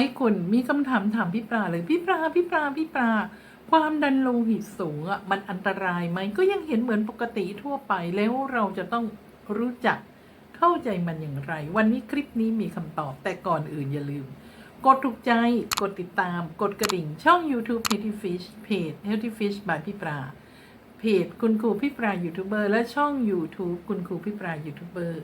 ให้คนมีคำถามถามพี่ปลาเลยพี่ปลาพี่ปลาพี่ปลา ความดันโลหิตสูงอะมันอันตรายไหมก็ยังเห็นเหมือนปกติทั่วไปแล้วเราจะต้องรู้จักเข้าใจมันอย่างไร วันนี้คลิปนี้มีคำตอบแต่ก่อนอื่นอย่าลืม กดถูกใจกดติดตาม กดกระดิ่งช่อง YouTube Healthy Fish เพจ Healthy Fish by พี่ปลาเพจคุณครูพี่ปลายูทูบเบอร์และช่อง YouTube คุณครูพี่ปลายูทูบเบอร์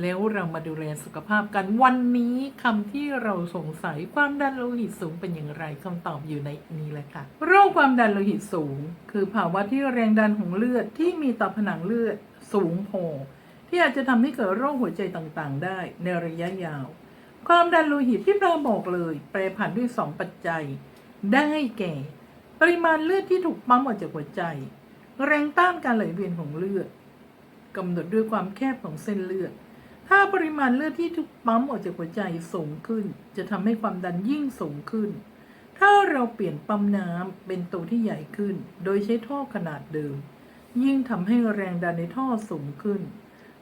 แล้วเรามาดูแลสุขภาพกัน วันนี้คำที่เราสงสัยความดันโลหิตสูงเป็นอย่างไรคำตอบอยู่ในนี้แหละค่ะ โรคความดันโลหิตสูง คือภาวะที่แรงดันของเลือดที่มีต่อผนังเลือดสูงพอที่อาจจะทำให้เกิดโรคหัวใจต่างๆ ได้ในระยะยาว ความดันโลหิตที่เราบอกเลย แปรผันด้วยสองปัจจัย ได้แก่ ปริมาณเลือดที่ถูกปั๊มออกจากหัวใจ แรงต้านการไหลเวียนของเลือดกำหนดด้วยความแคบของเส้นเลือด ถ้าปริมาณเลือดที่ถูกปั๊มออกจากหัวใจสูงขึ้น จะทำให้ความดันยิ่งสูงขึ้น ถ้าเราเปลี่ยนปั๊มน้ำเป็นตัวที่ใหญ่ขึ้น โดยใช้ท่อขนาดเดิม ยิ่งทำให้แรงดันในท่อสูงขึ้น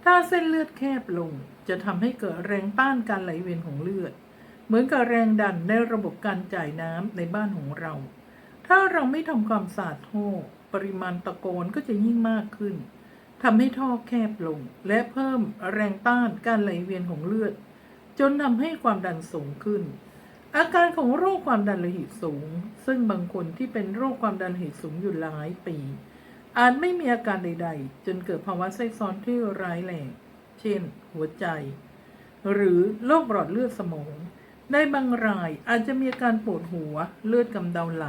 ถ้าเส้นเลือดแคบลง จะทำให้เกิดแรงต้านการไหลเวียนของเลือด เหมือนกับแรงดันในระบบการจ่ายน้ำในบ้านของเรา ถ้าเราไม่ทำความสะอาดท่อ ปริมาณตะโกนก็จะยิ่งมากขึ้น ทำให้ท่อแคบลง และเพิ่มแรงต้านการไหลเวียนของเลือด จนทำให้ความดันสูงขึ้น อาการของโรคความดันโลหิตสูง ซึ่งบางคนที่เป็นโรคความดันโลหิตสูงอยู่หลายปี อาจไม่มีอาการใด ๆ จนเกิดภาวะแทรกซ้อนที่ร้ายแรงเช่น หัวใจ หรือโรคหลอดเลือดสมอง ในบางรายอาจจะมีอาการปวดหัว เลือดกำเดาไหล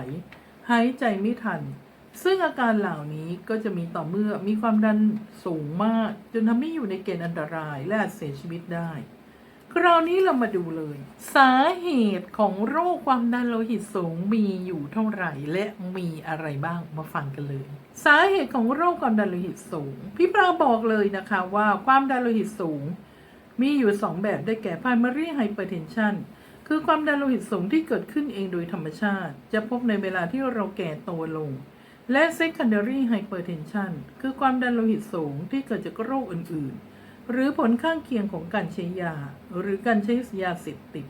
หายใจไม่ทัน ซึ่งอาการเหล่านี้ก็จะมีต่อเมื่อมีความดันสูงมาก จนทำให้อยู่ในเกณฑ์อันตรายและอาจเสียชีวิตได้ คราวนี้เรามาดูเลย สาเหตุของโรคความดันโลหิตสูงมีอยู่เท่าไหร่และมีอะไรบ้างมาฟังกันเลย สาเหตุของโรคความดันโลหิตสูง พี่ปลาบอกเลยนะคะว่าความดันโลหิตสูง มีอยู่สองแบบได้แก่ primary hypertension คือความดันโลหิตสูงที่เกิดขึ้นเองโดยธรรมชาติ จะพบในเวลาที่เราแก่โตลง และ secondary hypertension คือความดันโลหิตสูงที่เกิดจากโรคอื่น ๆ หรือผลข้างเคียงของการใช้ยา หรือการใช้ยาเสพติด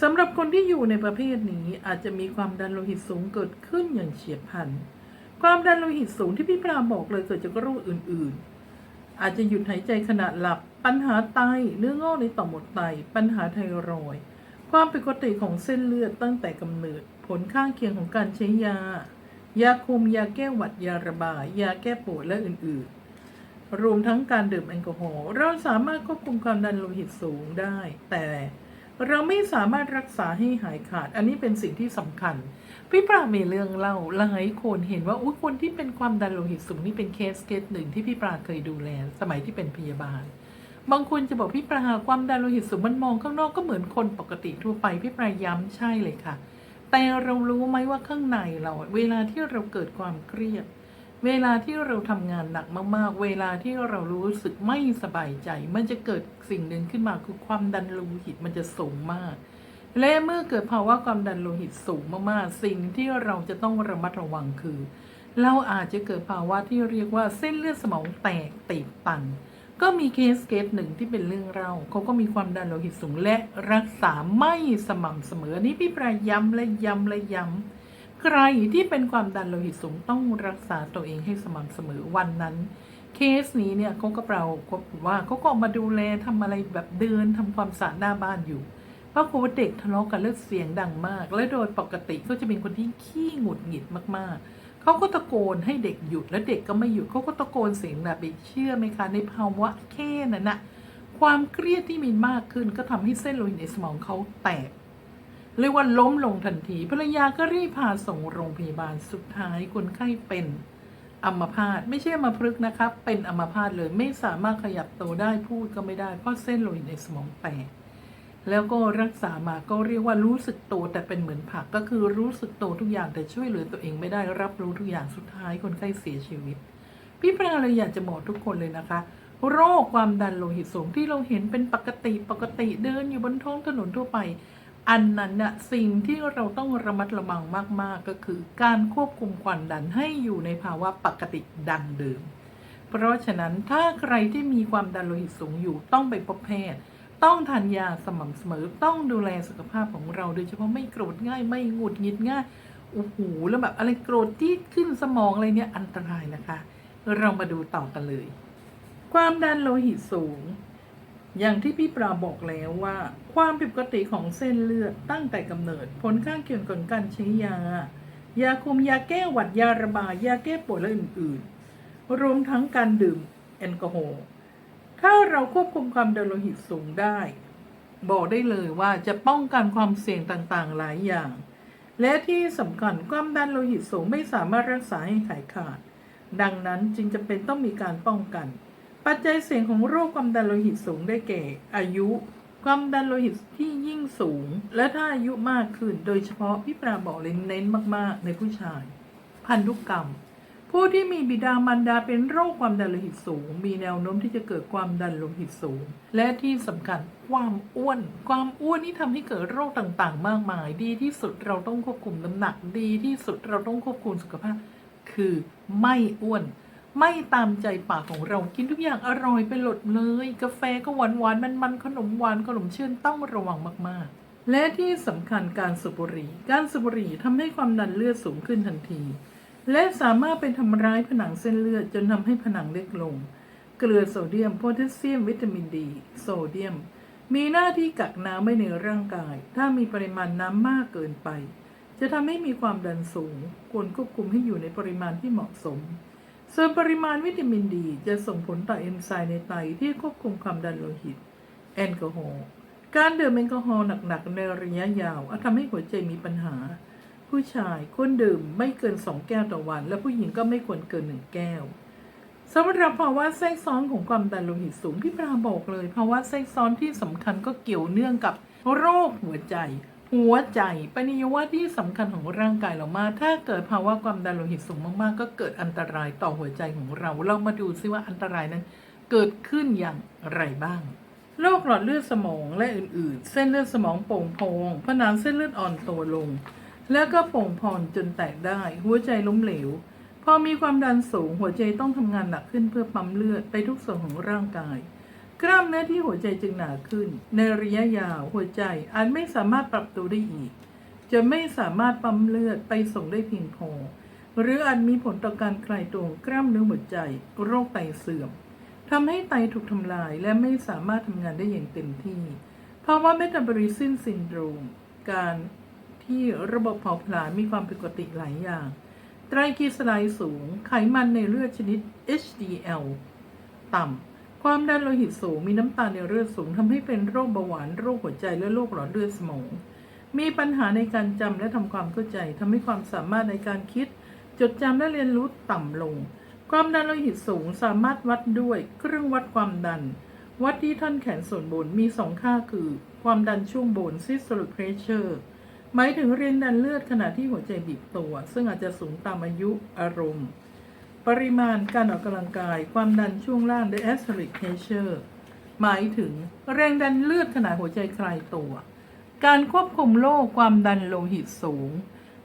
สำหรับคนที่อยู่ในประเภทนี้อาจจะมีความดันโลหิตสูงเกิดขึ้นอย่างเฉียบพลัน ความดันโลหิตสูงที่พี่ปราบอกเลยเกิดจากโรคอื่น ๆ อาจจะหยุดหายใจขณะหลับ ปัญหาไต เนื้องอกในต่อมหมดไต ปัญหาไทรอย ความผิดปกติของเส้นเลือดตั้งแต่กำเนิด ผลข้างเคียงของการใช้ยา ยาคุมยาแก้หวัดยาระบายยาแก้ปวดและอื่นๆ รวมทั้งการดื่มแอลกอฮอล์เราสามารถควบคุมความดันโลหิตสูงได้ แต่เราไม่สามารถรักษาให้หายขาด อันนี้เป็นสิ่งที่สำคัญ พี่ปรามีเรื่องเล่าหลายคนเห็นว่าอุ้ยคนที่เป็นความดันโลหิตสูงนี่เป็นเคสเคสหนึ่งที่พี่ปราเคยดูแลสมัยที่เป็นพยาบาล บางคนจะบอกพี่ปราความดันโลหิตสูงมันมองข้างนอกก็เหมือนคนปกติทั่วไปพี่ปราย้ำใช่เลยค่ะ แต่เรารู้ไหมว่าข้างในเราเวลาที่เราเกิดความเครียด เวลาที่เราทำงานหนักมากๆ เวลาที่เรารู้สึกไม่สบายใจ มันจะเกิดสิ่งหนึ่งขึ้นมาคือความดันโลหิตมันจะสูงมาก และเมื่อเกิดภาวะความดันโลหิตสูงมากๆ สิ่งที่เราจะต้องระมัดระวังคือ เราอาจจะเกิดภาวะที่เรียกว่าเส้นเลือดสมองแตกตีบตัน ก็มีเคสเคสหนึ่งที่เป็นเรื่องเล่าเขาก็มีความดันโลหิตสูงและรักษาไม่สม่ำเสมอนนี้พี่ปรายย้ำและย้ำและย้ำใครที่เป็นความดันโลหิตสูงต้องรักษาตัวเองให้สม่ำเสมอวันนั้น เคสนี้เนี่ยเขาก็เปล่าว่าเขาก็มาดูแลทำอะไรแบบเดินทำความสะอาดหน้าบ้านอยู่ปรากฏว่าเด็กทะเลาะกันเลือเสียงดังมาก และโดยปกติเขาจะเป็นคนที่ขี้หงุดหงิดมากๆ เขาก็ตะโกนให้เด็กหยุดและเด็กก็ไม่หยุดเขาก็ตะโกนเสียงแบบนี้เชื่อไหมคะในภาวะแค่นั้นนะความเครียดที่มีมากขึ้นก็ทำให้เส้นโลหิตในสมองเขาแตกเรียกว่าล้มลงทันทีภรรยาก็รีบพาส่งโรงพยาบาลสุดท้ายคนไข้เป็นอัมพาตไม่ใช่อัมพฤกษ์นะครับ เป็นอัมพาตเลยไม่สามารถขยับตัวได้พูดก็ไม่ได้เพราะเส้นโลหิตในสมองแตก แล้วก็รักษามาก็เรียกว่ารู้สึกตัวแต่เป็นเหมือนผักก็คือรู้สึกตัวทุกอย่างแต่ช่วยเหลือตัวเองไม่ได้รับรู้ทุกอย่างสุดท้ายคนไข้เสียชีวิต พี่ปราเลยอยากจะบอกทุกคนเลยนะคะ โรคความดันโลหิตสูงที่เราเห็นเป็นปกติปกติเดินอยู่บนท้องถนนทั่วไป อันนั้นน่ะสิ่งที่เราต้องระมัดระวังมาก ๆ ก็คือ การควบคุมความดันให้อยู่ในภาวะปกติดังเดิม เพราะฉะนั้นถ้าใครที่มีความดันโลหิตสูงอยู่ต้องไปพบแพทย์ ต้องทานยาสม่ำเสมอ ต้องดูแลสุขภาพของเรา โดยเฉพาะไม่โกรธง่าย ไม่หงุดหงิดง่ายโอ้โหแล้วแบบอะไรโกรธที่ขึ้นสมองอะไรเนี่ยอันตรายนะคะ เรามาดูต่อกันเลย ความดันโลหิตสูง อย่างที่พี่ปราบอกแล้วว่า ความผิดปกติของเส้นเลือดตั้งแต่กำเนิด ผลข้างเคียงของการใช้ยา ยาคุมยาแก้หวัดยาระบายยาแก้ปวดและอื่นๆ รวมทั้งการดื่มแอลกอฮอล์ ถ้าเราควบคุมความดันโลหิตสูงได้ บอกได้เลยว่าจะป้องกันความเสี่ยงต่างๆ หลายอย่าง และที่สำคัญความดันโลหิตสูงไม่สามารถรักษาให้หายขาด ดังนั้นจึงจำเป็นต้องมีการป้องกัน ปัจจัยเสี่ยงของโรคความดันโลหิตสูงได้แก่ อายุ ความดันโลหิตที่ยิ่งสูง และถ้าอายุมากขึ้น โดยเฉพาะพี่ปราบอกเลยเน้นมากๆ ในผู้ชาย พันธุกรรม ผู้ที่มีบิดามารดาเป็นโรคความดันโลหิตสูง มีแนวโน้มที่จะเกิดความดันโลหิตสูง และที่สำคัญความอ้วน ความอ้วนนี่ทำให้เกิดโรคต่างๆ มากมาย ดีที่สุดเราต้องควบคุมน้ำหนัก ดีที่สุดเราต้องควบคุมสุขภาพ คือไม่อ้วน ไม่ตามใจปากของเรากินทุกอย่างอร่อยไปหมดเลย กาแฟก็หวานหวานมันมันๆขนมหวานขนมเชื่อต้องระวังมากๆ และที่สำคัญการสูบบุหรี่ การสูบบุหรี่ทำให้ความดันเลือดสูงขึ้นทันที และสามารถเป็นทำร้ายผนังเส้นเลือดจนทำให้ผนังเล็กลง เกลือโซเดียมโพแทสเซียม วิตามินดี โซเดียม มีหน้าที่กักน้ำไว้ในร่างกาย ถ้ามีปริมาณน้ำมากเกินไป จะทำให้มีความดันสูง ควรควบคุมให้อยู่ในปริมาณที่เหมาะสม ส่วนปริมาณวิตามินดี จะส่งผลต่อเอนไซม์ในไตที่ควบคุมความดันโลหิต แอลกอฮอล์การดื่มแอลกอฮอล์หนักๆในระยะยาวอาจทำให้หัวใจมีปัญหา ผู้ชายควรดื่มไม่เกิน 2 แก้วต่อวัน และผู้หญิงก็ไม่ควรเกิน 1 แก้วสำหรับภาวะแทรกซ้อนของความดันโลหิตสูงพี่ปราบอกเลยภาวะแทรกซ้อนที่สำคัญก็เกี่ยวเนื่องกับโรคหัวใจ หัวใจเป็นอวัยวะที่สำคัญของร่างกายเรามาก ถ้าเกิดภาวะความดันโลหิตสูงมากๆ ก็เกิดอันตรายต่อหัวใจของเรา เรามาดูซิว่าอันตรายนั้น เกิดขึ้นอย่างไรบ้างโรคหลอดเลือดสมองและอื่นๆ เส้นเลือดสมองโป่งพองผนังเส้นเลือดอ่อนตัวลง แล้วก็โป่งพองจนแตกได้ หัวใจล้มเหลว พอมีความดันสูงหัวใจต้องทำงานหนักขึ้นเพื่อปั๊มเลือดไปทุกส่วนของร่างกาย กล้ามเนื้อที่หัวใจจึงหนาขึ้น ในระยะยาวหัวใจอาจไม่สามารถปรับตัวได้อีก จะไม่สามารถปั๊มเลือดไปส่งได้เพียงพอ หรืออาจมีผลต่อการคลายตัวงกล้ามเนื้อหัวใจ โรคไตเสื่อมทำให้ไตถูกทำลายและไม่สามารถทำงานได้อย่างเต็มที่ภาวะเมตาบอลิซึมซินโดรม การ ที่ระบบเผาผลาญมีความผิดปกติหลายอย่าง ไตรกลีเซอไรด์สูง ไขมันในเลือดชนิด HDL ต่ำ ความดันโลหิตสูง มีน้ำตาลในเลือดสูงทำให้เป็นโรคเบาหวาน โรคหัวใจ และโรคหลอดเลือดสมอง มีปัญหาในการจำและทำความเข้าใจทำให้ความสามารถในการคิด จดจำและเรียนรู้ต่ำลง ความดันโลหิตสูงสามารถวัดด้วยเครื่องวัดความดัน วัดที่ท่อนแขนส่วนบนมีสองค่าคือ ความดันช่วงบน systolic pressure หมายถึงเรียนดันเลือดขณะที่หัวใจบีบตัว ซึ่งอาจจะสูงตามอายุอารมณ์ ปริมาณการออกกำลังกาย ความดันช่วงล่าง diastolic pressure หมายถึงแรงดันเลือดขณะหัวใจคลายตัว การควบคุมโรคความดันโลหิตสูง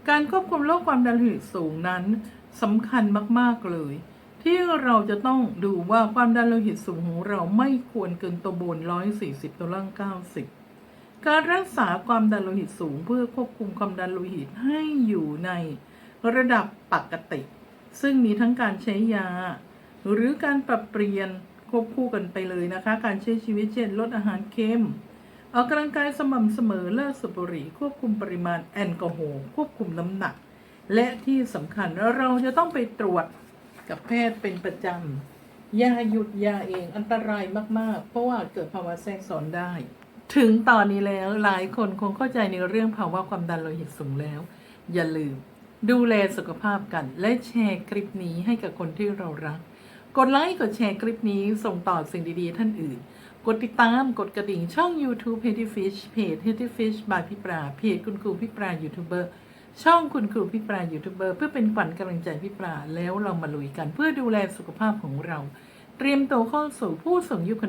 การควบคุมโรคความดันโลหิตสูงนั้นสำคัญมากๆเลย ที่เราจะต้องดูว่าความดันโลหิตสูงของเราไม่ควรเกินตัวบน140ตัวล่าง90 การรักษาความดันโลหิตสูงเพื่อควบคุมความดันโลหิตให้อยู่ในระดับปกติ ซึ่งมีทั้งการใช้ยา หรือการปรับเปลี่ยนควบคู่กันไปเลยนะคะ การใช้ชีวิตเช่นลดอาหารเค็มออกกำลังกายสม่ำเสมอเลิกสูบบุหรี่ควบคุมปริมาณแอลกอฮอล์ควบคุมน้ำหนัก และที่สำคัญเราจะต้องไปตรวจกับแพทย์เป็นประจำยาหยุดยาเองอันตรายมาก ๆ เพราะว่าเกิดภาวะแทรกซ้อนได้ ถึงตอนนี้แล้วหลายคนคงเข้าใจในเรื่องภาวะความดันโลหิตสูงแล้ว อย่าลืม ดูแลสุขภาพกัน และแชร์คลิปนี้ให้กับคนที่เรารัก กดไลค์กดแชร์คลิปนี้ส่งต่อสิ่งดีๆ ท่านอื่น กดติดตามกดกระดิ่งช่อง YouTube h e a d y Fish เพจ h e a d y Fish by พี่ปราเพจคุณครูพี่ปรายูทูบเบอร์ช่องคุณครูพี่ปรายูทูบเบอร์เพื่อเป็นขวัญกำลังใจพี่ปราแล้วเรามาลุยกัน เพื่อดูแลสุขภาพของเรา เตรียมตัวเข้าสู่ผู้สูงอายุ